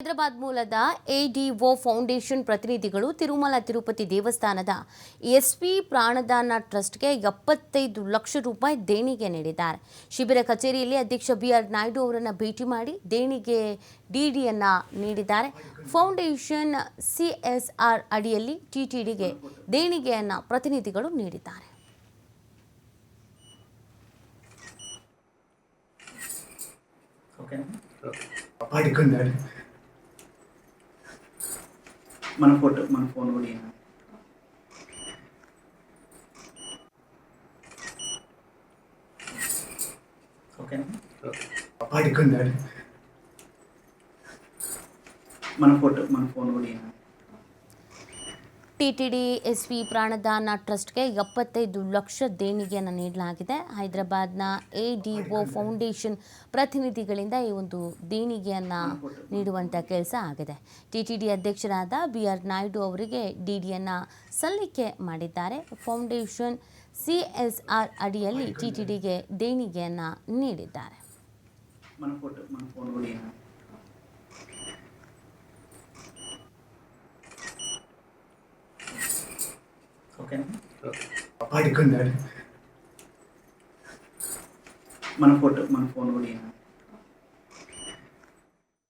ಹೈದರಾಬಾದ್ ಮೂಲದ ಎಡಿಒ ಫೌಂಡೇಶನ್ ಪ್ರತಿನಿಧಿಗಳು ತಿರುಮಲ ತಿರುಪತಿ ದೇವಸ್ಥಾನದ ಎಸ್ಪಿ ಪ್ರಾಣದಾನ ಟ್ರಸ್ಟ್ಗೆ ಎಪ್ಪತ್ತೈದು ಲಕ್ಷ ರೂಪಾಯಿ ದೇಣಿಗೆ ನೀಡಿದ್ದಾರೆ. ಶಿಬಿರ ಕಚೇರಿಯಲ್ಲಿ ಅಧ್ಯಕ್ಷ ಬಿ ಆರ್ ನಾಯ್ಡು ಅವರನ್ನು ಭೇಟಿ ಮಾಡಿ ದೇಣಿಗೆ ಡಿಡಿಯನ್ನು ನೀಡಿದ್ದಾರೆ. ಫೌಂಡೇಶನ್ ಸಿಎಸ್ಆರ್ ಅಡಿಯಲ್ಲಿ ಟಿಟಿಡಿಗೆ ದೇಣಿಗೆಯನ್ನು ಪ್ರತಿನಿಧಿಗಳು ನೀಡಿದ್ದಾರೆ. మన ఫోటో మన ఫోన్ కూడా ఈయన. ఓకేనా? పడుకున్నాడు మన ఫోటో మన ఫోన్ కూడా T T D S V Pranadana ಟ್ರಸ್ಟ್ಗೆ ಎಪ್ಪತ್ತೈದು ಲಕ್ಷ ದೇಣಿಗೆಯನ್ನು ನೀಡಲಾಗಿದೆ. ಹೈದರಾಬಾದ್ನ ಎ ಡಿ ಒ ಫೌಂಡೇಶನ್ ಪ್ರತಿನಿಧಿಗಳಿಂದ ಈ ಒಂದು ದೇಣಿಗೆಯನ್ನು ನೀಡುವಂಥ ಕೆಲಸ ಆಗಿದೆ. ಟಿ ಟಿ ಡಿ ಅಧ್ಯಕ್ಷರಾದ ಬಿ ಆರ್ ನಾಯ್ಡು ಅವರಿಗೆ ಡಿ ಡಿಯನ್ನು ಸಲ್ಲಿಕೆ ಮಾಡಿದ್ದಾರೆ. ಫೌಂಡೇಶನ್ ಸಿ ಎಸ್ ಆರ್ ಅಡಿಯಲ್ಲಿ ಟಿ ಟಿ ಡಿಗೆ ದೇಣಿಗೆಯನ್ನು ನೀಡಿದ್ದಾರೆ. ఓకేనా పడుకున్నాడు. మన ఫోటో మన ఫోన్ కూడా